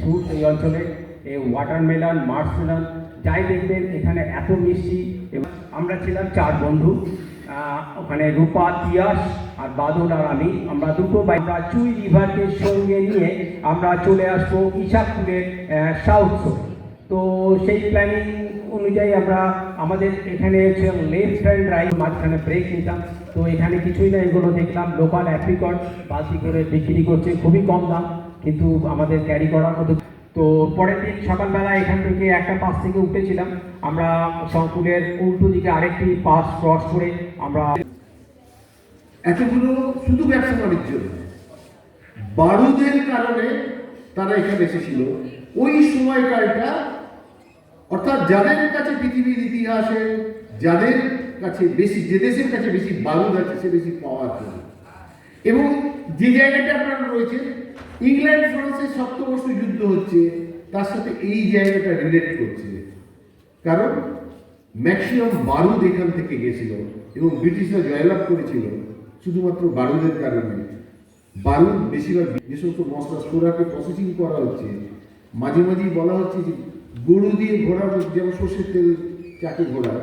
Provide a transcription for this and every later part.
Fruit এই অঞ্চলে এই ওয়াটারমেলন মার্সমেলন যাই দেখবেন এখানে এত মিষ্টি। এবং আমরা ছিলাম চার বন্ধু ওখানে রূপা, তিয়াস আর বাদল আর আমি। আমরা দুটো বাইক আমরা চুই রিভারকে সঙ্গে নিয়ে আমরা চলে আসব ইশাকপুরের সাউথ তো সেই প্ল্যানিং অনুযায়ী আমরা আমাদের এখানে হচ্ছে লেফট অ্যান্ড রাইট মাঝখানে ব্রেক নিতাম। তো এখানে কিছুই না, এগুলো দেখলাম লোকাল অ্যাপ্রিকট বাসি করে বিক্রি করছে, খুবই কম দাম। কিন্তু আমাদের ক্যারি করার মতো তো পরের দিন সকালবেলা এখান থেকে একটা পাস থেকে উঠেছিলাম। আমরা শঙ্কুরের উল্টো দিকে আরেকটি পাস ক্রস করে আমরা এতগুলো শুধু ব্যবসা বাণিজ্য। বারুদের কারণে তারা এখানে এসেছিল। ওই সময়কালটা অর্থাৎ যাদের কাছে পৃথিবীর ইতিহাসে, যাদের কাছে বেশি যে দেশের কাছে বেশি বারুদ আছে, সে বেশি পাওয়ার জন্য। এবং যে জায়গাটা আপনারা রয়েছে ইংল্যান্ড ফ্রান্সের সপ্তবর্ষ যুদ্ধ হচ্ছে, তার সাথে এই জায়গাটা রিলেট করছে। কারণ ম্যাক্সিমাম বারুদ এখান থেকে গেছিল এবং ব্রিটিশরা জয়লাভ করেছিল শুধুমাত্র বারুদের কারণে। বারুদ বেশিরভাগ যে সমস্ত মশলা সোরাকে প্রসেসিং করা হচ্ছে, মাঝে মাঝেই বলা হচ্ছে যে গরু দিয়ে ঘোড়ার যেমন সর্ষের তেল চাকে ঘোড়া,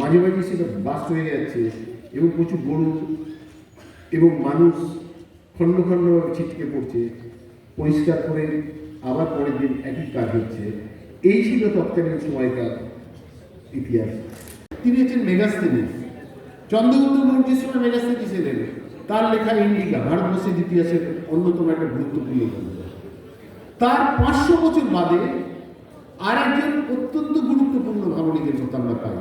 মাঝে মাঝে সেটা বাস্ট হয়ে যাচ্ছে এবং প্রচুর গরু এবং মানুষ খণ্ড খণ্ড ছিটকে পড়ছে, পরিষ্কার করে আবার পরের দিন একই কাজ হচ্ছে। এই ছিল তৎকালীন সময়কার ইতিহাস। তিনি হচ্ছেন মেগাস্তিনিস চন্দ্রগুপ্ত মৌর্যের সময় মেগাস্তিনিস এলেন তার লেখা ইন্ডিকা ভারতবর্ষের ইতিহাসের অন্যতম একটা গুরুত্বপূর্ণ গ্রন্থ। তার পাঁচশো বছর বাদে আর আরেকজন অত্যন্ত গুরুত্বপূর্ণ ভাবনীদের কথা আমরা পাই।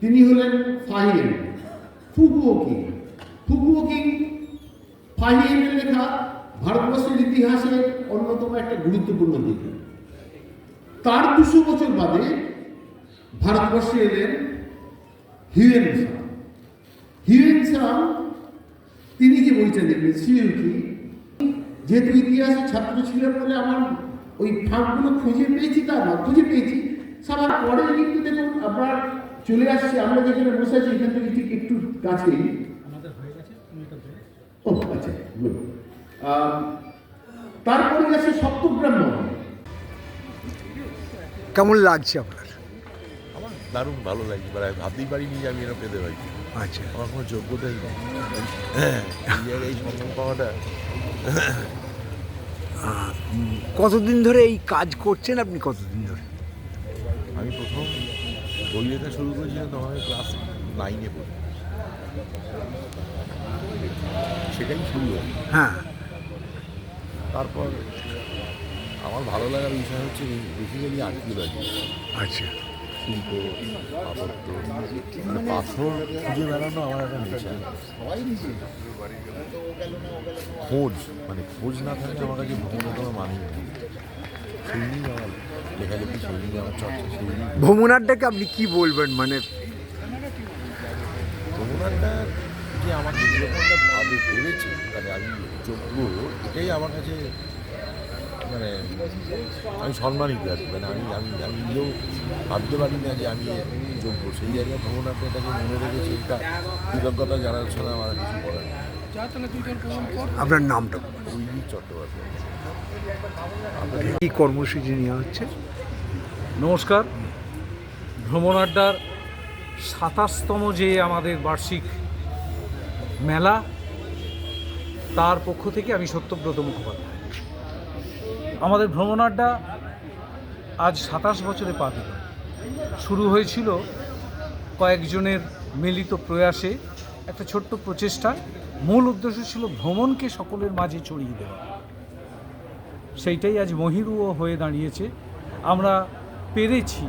তিনি হলেন Fahien Fukuo King. Fukuo King ফাহিয়েনের লেখা, ভারতবর্ষের ইতিহাসের অন্যতম একটা গুরুত্বপূর্ণ দিক। তার দুশো বছর বাদে ভারতবর্ষে এলেন হিউয়েন সাং হিউয়েন সাং তিনি যে বইটা লিখলেন সিউকি যেহেতু ইতিহাসের ছাত্র ছিলেন বলে আমার ওই ফাঁকগুলো খুঁজে পেয়েছি তা না খুঁজে পেয়েছি সবার পরে কিন্তু দেখুন আপনার চলে আসছে। আমরা যেখানে বসে আছি, এখান থেকে ঠিক একটু কাছেই। ও আচ্ছা. তারপরে সপ্তগ্রাম মহল কেমন লাগছে আপনার? আমার দারুণ ভালো লাগছে মানে আমি ভাবতেই পারিনি যে আমি এটা পেতে পারি। আচ্ছা। আমার কোনো যোগ্যতাই নেই হ্যাঁ, এই জায়গায় এই সম্মান পাওয়াটা। কতদিন ধরে এই কাজ করছেন আপনি কতদিন ধরে? আমি প্রথম বই লেখা শুরু করেছিলাম তখন আমি ক্লাস নাইনে পড়ি। সেটাই শুরু হয়। তারপর আমার ভালো লাগার বিষয় হচ্ছে বেসিক্যালি আর্কিওলজি আচ্ছা। শিল্প স্থাপত্য মানে পাথর খুঁজে বেড়ানো আমার একটা নেশা। খোঁজ মানে খোঁজ না থাকলে আমার কাছে ভ্রমণের কোনো মানে নেই। সেই নিয়েই আমার লেখালেখি সেই নিয়ে আমার চর্চা সেই নিয়ে ভ্রমণারটাকে আপনি কি বলবেন? মানে ভ্রমণারটা যে আমাকে যেরকমটা ভাবে ভেবেছে মানে আমি যোগ্য এটাই আমার কাছে মানে আমি সম্মানিত আর কি। মানে আমি আমি আমি নিজেও ভাবতে পারি না যে আমি যোগ্য। সেই জায়গায় ভ্রমণার্থ এটাকে মনে রেখেছে এটা কৃতজ্ঞতা জানার ছাড়া আমার আর কিছু বলার নেই। আপনার নামটা? উইলি চট্টোপাধ্যায়। কি কর্মসূচি নেওয়া হচ্ছে? নমস্কার। ভ্রমণ আড্ডার সাতাশতম যে আমাদের বার্ষিক মেলা, তার পক্ষ থেকে আমি সত্যব্রত মুখোপাধ্যায়। আমাদের ভ্রমণ আড্ডা আজ সাতাশ বছরে পা দিল। শুরু হয়েছিল কয়েকজনের মিলিত প্রয়াসে, একটা ছোট্ট প্রচেষ্টা। মূল উদ্দেশ্য ছিল ভ্রমণকে সকলের মাঝে ছড়িয়ে দেওয়া। সেইটাই আজ মহিরুও হয়ে দাঁড়িয়েছে। আমরা পেরেছি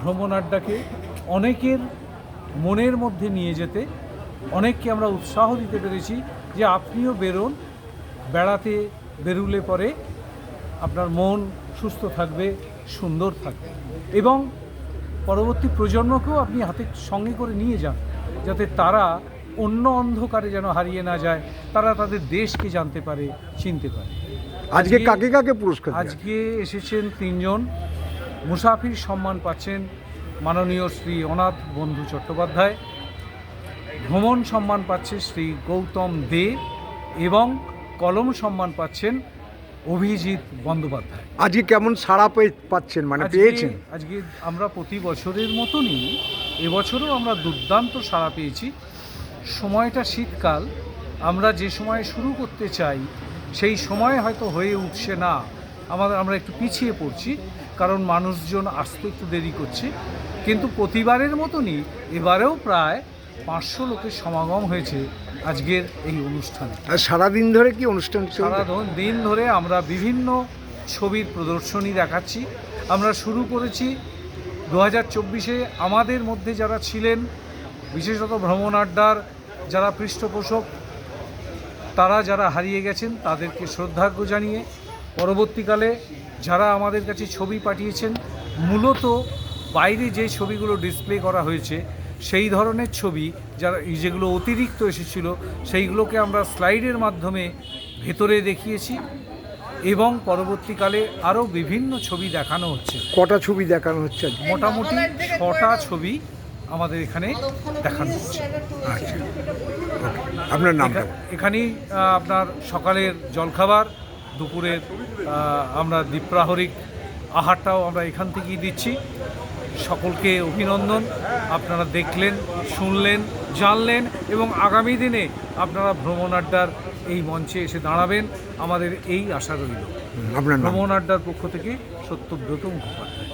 ভ্রমণ আড্ডাকে অনেকের মনের মধ্যে নিয়ে যেতে অনেককে আমরা উৎসাহ দিতে পেরেছি যে আপনিও বেরোন বেড়াতে বেরুলে পরে আপনার মন সুস্থ থাকবে সুন্দর থাকবে। এবং পরবর্তী প্রজন্মকেও আপনি হাতে সঙ্গে করে নিয়ে যান যাতে তারা অন্য অন্ধকারে যেন হারিয়ে না যায় তারা তাদের দেশকে জানতে পারে চিনতে পারে। আজকে কাকে কাকে পুরস্কার আজকে এসেছেন তিনজন। মুসাফির সম্মান পাচ্ছেন মাননীয় শ্রী অনাথ বন্ধু চট্টোপাধ্যায়। ভ্রমণ সম্মান পাচ্ছে শ্রী গৌতম দে এবং কলম সম্মান পাচ্ছেন অভিজিৎ বন্দ্যোপাধ্যায়। আজকে কেমন সাড়া পেয়ে পাচ্ছেন মানে পেয়েছেন? আজকে আমরা প্রতি বছরের মতনই এবছরও আমরা দুর্দান্ত সাড়া পেয়েছি। সময়টা শীতকাল আমরা যে সময় শুরু করতে চাই সেই সময় হয়তো হয়ে উঠছে না। আমাদের আমরা একটু পিছিয়ে পড়ছি কারণ মানুষজন আসতে একটু দেরি করছে। কিন্তু প্রতিবারের মতনই এবারেও প্রায় পাঁচশো লোকের সমাগম হয়েছে আজকের এই অনুষ্ঠানে। আর সারাদিন ধরে কি অনুষ্ঠান সারা দিন ধরে আমরা বিভিন্ন ছবির প্রদর্শনী দেখাচ্ছি। আমরা শুরু করেছি দু হাজার চব্বিশে আমাদের মধ্যে যারা ছিলেন বিশেষত ভ্রমণ আড্ডার যারা পৃষ্ঠপোষক তারা যারা হারিয়ে গেছেন তাদেরকে শ্রদ্ধার্ঘ্য জানিয়ে পরবর্তীকালে যারা আমাদের কাছে ছবি পাঠিয়েছেন মূলত বাইরে যে ছবিগুলো ডিসপ্লে করা হয়েছে সেই ধরনের ছবি যারা যেগুলো অতিরিক্ত এসেছিল সেইগুলোকে আমরা স্লাইডের মাধ্যমে ভেতরে দেখিয়েছি এবং পরবর্তীকালে আরও বিভিন্ন ছবি দেখানো হচ্ছে। কটা ছবি দেখানো হচ্ছে? মোটামুটি ছটা ছবি আমাদের এখানে দেখানো হচ্ছে। আচ্ছা। আপনার নামটা? এখা- এখানেই আপনার সকালের জলখাবার দুপুরের আমরা দ্বীপ্রাহরিক আহারটাও আমরা এখান থেকেই দিচ্ছি। সকলকে অভিনন্দন। আপনারা দেখলেন শুনলেন জানলেন এবং আগামী দিনে আপনারা ভ্রমণ আড্ডার এই মঞ্চে এসে দাঁড়াবেন। আমাদের এই আশা রইল। ভ্রমণ আড্ডার পক্ষ থেকে সত্যব্রত মুখোপাধ্যায়।